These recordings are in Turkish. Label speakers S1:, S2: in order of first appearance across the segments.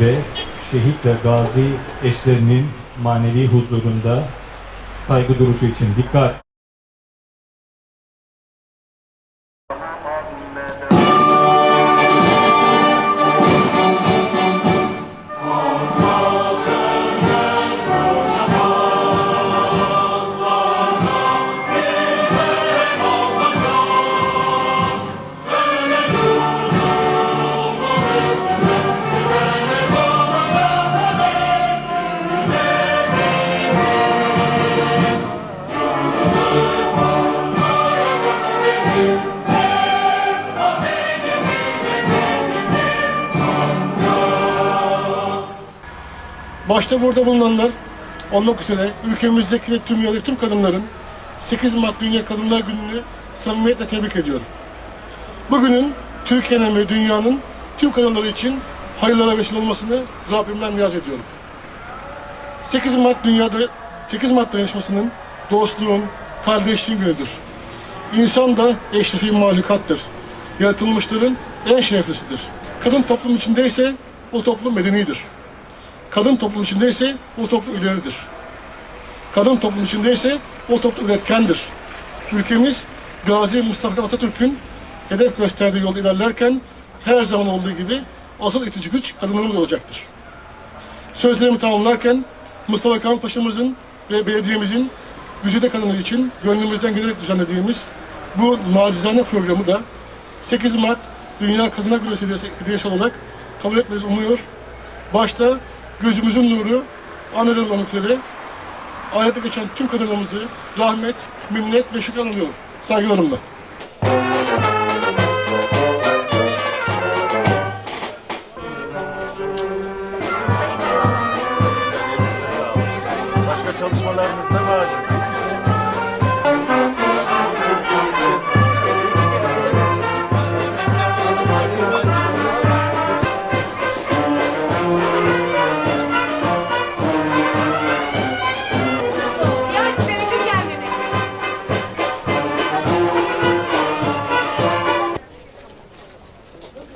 S1: ve şehit ve gazi eşlerinin manevi huzurunda saygı duruşu için dikkat.
S2: Başta burada bulunanlar olmak üzere ülkemizdeki ve tüm dünyadaki tüm kadınların 8 Mart Dünya Kadınlar Günü'nü samimiyetle tebrik ediyorum. Bugünün Türkiye'nin ve dünyanın tüm kadınları için hayırlara vesile olmasını Rabbimden niyaz ediyorum. 8 Mart Dünyada 8 Mart dayanışmasının dostluğun, kardeşliğin günüdür. İnsan da eşrefi mahlukattır. Yaratılmışların en şereflisidir. Kadın toplum içindeyse o toplum medenidir. Kadın toplum içindeyse o toplum ileridir. Kadın toplum içindeyse o toplum üretkendir. Ülkemiz Gazi Mustafa Atatürk'ün hedef gösterdiği yolda ilerlerken her zaman olduğu gibi asıl itici güç kadınlarımız olacaktır. Sözlerimi tamamlarken Mustafa Kemal Paşa'mızın ve belediyemizin güzide kadınları için gönlümüzden gelerek düzenlediğimiz bu nacizane programı da 8 Mart Dünya Kadınlar Günü hediyesi olarak kabul etmenizi umuyor. Başta gözümüzün nuru olmak üzere ahirete geçen tüm kadınlarımızı rahmet, minnet ve şükran anıyorum. Saygılarımla.
S3: Başka çalışmalarınızda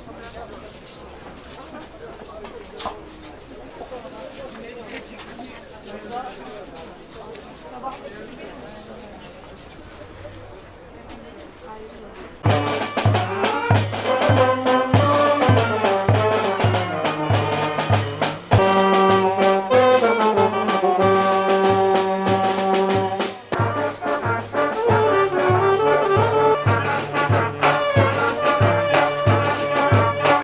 S3: Thank you.